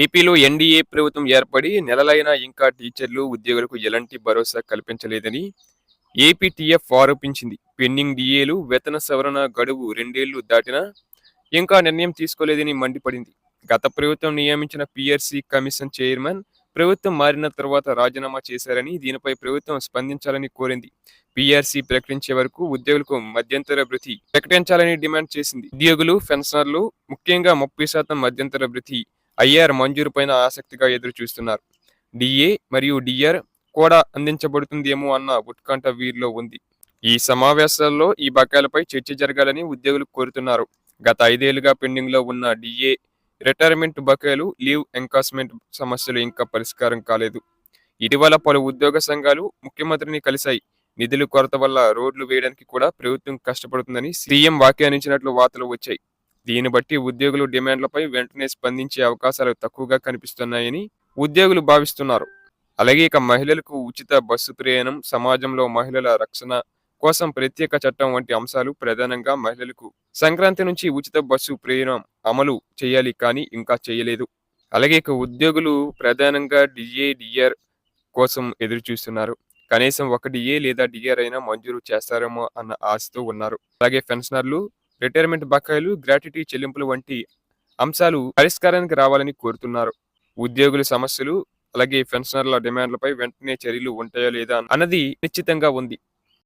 ఏపీలో ఎన్డీఏ ప్రభుత్వం ఏర్పడి నెలలైనా ఇంకా టీచర్లు ఉద్యోగులకు ఎలాంటి భరోసా కల్పించలేదని ఏపీటీఎఫ్ ఆరోపించింది. పెండింగ్ డిఏలు వేతన సవరణ గడువు రెండేళ్ళు దాటినా ఇంకా నిర్ణయం తీసుకోలేదని మండిపడింది. గత ప్రభుత్వం నియమించిన పిఆర్సీ కమిషన్ చైర్మన్ ప్రభుత్వం మారిన తర్వాత రాజీనామా చేశారని దీనిపై ప్రభుత్వం స్పందించాలని కోరింది. పిఆర్సీ ప్రకటించే వరకు ఉద్యోగులకు మధ్యంతర భృతి ప్రకటించాలని డిమాండ్ చేసింది. ఉద్యోగులు పెన్షనర్లు ముఖ్యంగా ముప్పై శాతం మధ్యంతర భృతి ఐఆర్ మంజూరు పైన ఆసక్తిగా ఎదురు చూస్తున్నారు. డిఏ మరియు డిఆర్ కూడా అందించబడుతుందేమో అన్న ఉత్కంఠ వీరిలో ఉంది. ఈ సమావేశాల్లో ఈ బకాయిలపై చర్చ జరగాలని ఉద్యోగులు కోరుతున్నారు. గత ఐదేళ్ళుగా పెండింగ్లో ఉన్న డిఏ రిటైర్మెంట్ బకాయిలు లీవ్ ఎంకాస్మెంట్ సమస్యలు ఇంకా పరిష్కారం కాలేదు. ఇటీవల పలు ఉద్యోగ సంఘాలు ముఖ్యమంత్రిని కలిశాయి. నిధుల కొరత వల్ల రోడ్లు వేయడానికి కూడా ప్రభుత్వం కష్టపడుతుందని సీఎం వ్యాఖ్యానించినట్లు వార్తలు వచ్చాయి. దీన్ని బట్టి ఉద్యోగులు డిమాండ్లపై వెంటనే స్పందించే అవకాశాలు తక్కువగా కనిపిస్తున్నాయని ఉద్యోగులు భావిస్తున్నారు. అలాగే ఇక మహిళలకు ఉచిత బస్సు ప్రయాణం సమాజంలో మహిళల రక్షణ కోసం ప్రత్యేక చట్టం వంటి అంశాలు ప్రధానంగా మహిళలకు సంక్రాంతి నుంచి ఉచిత బస్సు ప్రయాణం అమలు చేయాలి కానీ ఇంకా చేయలేదు. అలాగే ఇక ఉద్యోగులు ప్రధానంగా డిఏ డిఆర్ కోసం ఎదురు చూస్తున్నారు కనీసం ఒక డిఏ లేదా డిఆర్ అయినా మంజూరు చేస్తారేమో అన్న ఆశతో ఉన్నారు. అలాగే పెన్షనర్లు రిటైర్మెంట్ బకాయిలు గ్రాట్యుటీ చెల్లింపులు వంటి అంశాలు పరిష్కారానికి రావాలని కోరుతున్నారు. ఉద్యోగుల సమస్యలు అలాగే పెన్షనర్ల డిమాండ్లపై వెంటనే చర్యలు ఉంటాయో లేదా అన్నది నిశ్చితంగా ఉంది.